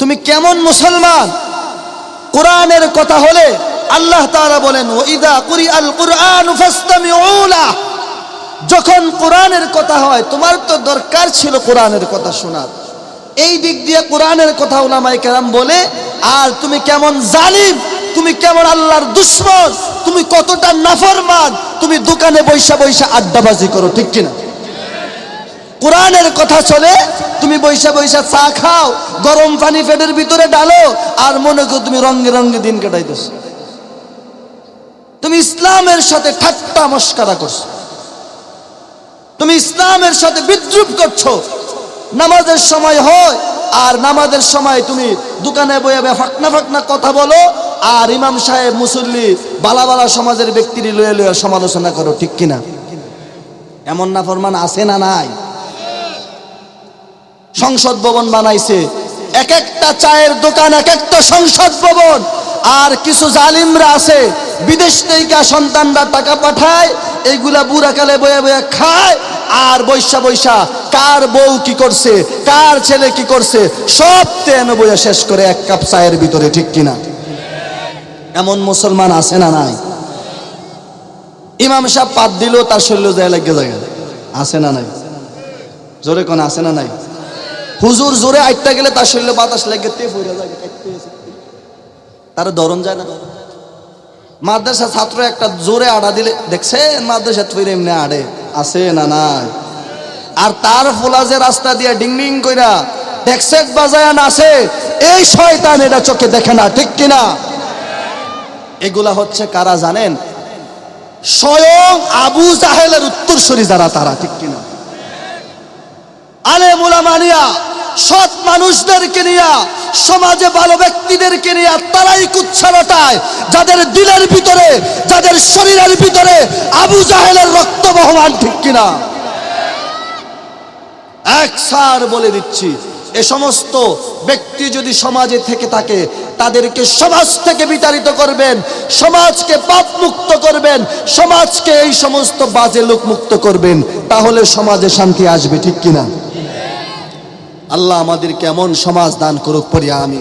তুমি কেমন মুসলমান? কোরআনের কথা হলে আল্লাহ তাআলা বলেন ওইদা কুরি আল কুরআন যখন কোরআনের কথা হয়, তোমার তো দরকার ছিল কোরআনের কথা শোনার। এই দিক দিয়ে কোরআনের কথা ওলামাই কেরাম বলে, আর তুমি কেমন জালিম? তুমি কেমন আল্লাহর দুশ্মন? তুমি কতটা নাফরমান? তুমি দোকানে বৈশা বৈশা আড্ডাবাজি করো, ঠিক কিনা? কোরআনের কথা চলে তুমি বৈশা বৈশা চা খাও, গরম পানি পেটের ভিতরে ডালো আর মনে করো তুমি রঙে রঙে দিন কাটাইতেছো। তুমি ইসলামের সাথে ঠাট্টা মস্কারা করছ। তুমি ইসলামের সাথে বিদ্রুপ করছ। নামাজের সময় হয়, আর নামাজের সময় তুমি দোকানে বয়ে ফাকনা ফাকনা কথা বলো, আর ইমাম সাহেব মুসল্লি বালা বালা সমাজের ব্যক্তির লয়ে লয়ে সমালোচনা করো, ঠিক কিনা? এমন না ফরমান আছে না নাই? সংসদ ভবন বানাইছে। এক একটা চায়ের দোকান, এক একটা সংসদ ভবন। আর কিছু জালিমরা আছে, বিদেশ থেকে সন্তানরা টাকা পাঠায় এইগুলা বুড়াকালে বয়ে বয়ে খায়, আর বৈশা বৈশা, কার বউ কি করছে, কার ছেলে কি করছে, সব তেন বইয়া শেষ করে এক কাপ চায়ের ভিতরে, ঠিক কিনা? এমন মুসলমান আছে না নাই? ইমাম সাহেব পাত দিল তার শরীর যায় লাগে, যায়। আছে না নাই? জোরে কোন আছে না নাই? হুজুর জোরে আইটটা গেলে তার শরীরে বাতাস লাগে তার ধরন যায় না মাদ্রাসা ছাত্র একটা জোরে আড়া দিলে, দেখছেন মাদ্রাসা ফিরে এমনি আড়ে, আছে না নাই? আর তার ফোলা যে রাস্তা দিয়ে ডিং ডিং কইরা ডেক্সেট বাজায় নাচে এই শয়তান এটা চোখে দেখে না, ঠিক কিনা? এগুলা হচ্ছে কারা জানেন? স্বয়ং আবু জাহেলের উত্তরসূরি যারা, তারা, ঠিক কিনা? আলে মুলামানিয়া সৎ মানুষদেরকে নিয়া, সমাজে ভালো ব্যক্তিদেরকে নিয়া তারাই কুচ্ছা রটায় যাদের দিলের ভিতরে, যাদের শরীরের ভিতরে আবু জাহেলের রক্ত বহমান ঠিক কিনা? এক সার বলে দিচ্ছি, এ সমস্ত ব্যক্তি যদি সমাজে থেকে থাকে, তাদেরকে সমাজ থেকে বিতাড়িত করবেন, সমাজকে পাপ মুক্ত করবেন, সমাজকে এই সমস্ত বাজে লোক মুক্ত করবেন, তাহলে সমাজে শান্তি আসবে ঠিক কিনা? আল্লাহ আমাদের কেমন সমাজ দান করুক পরি আমি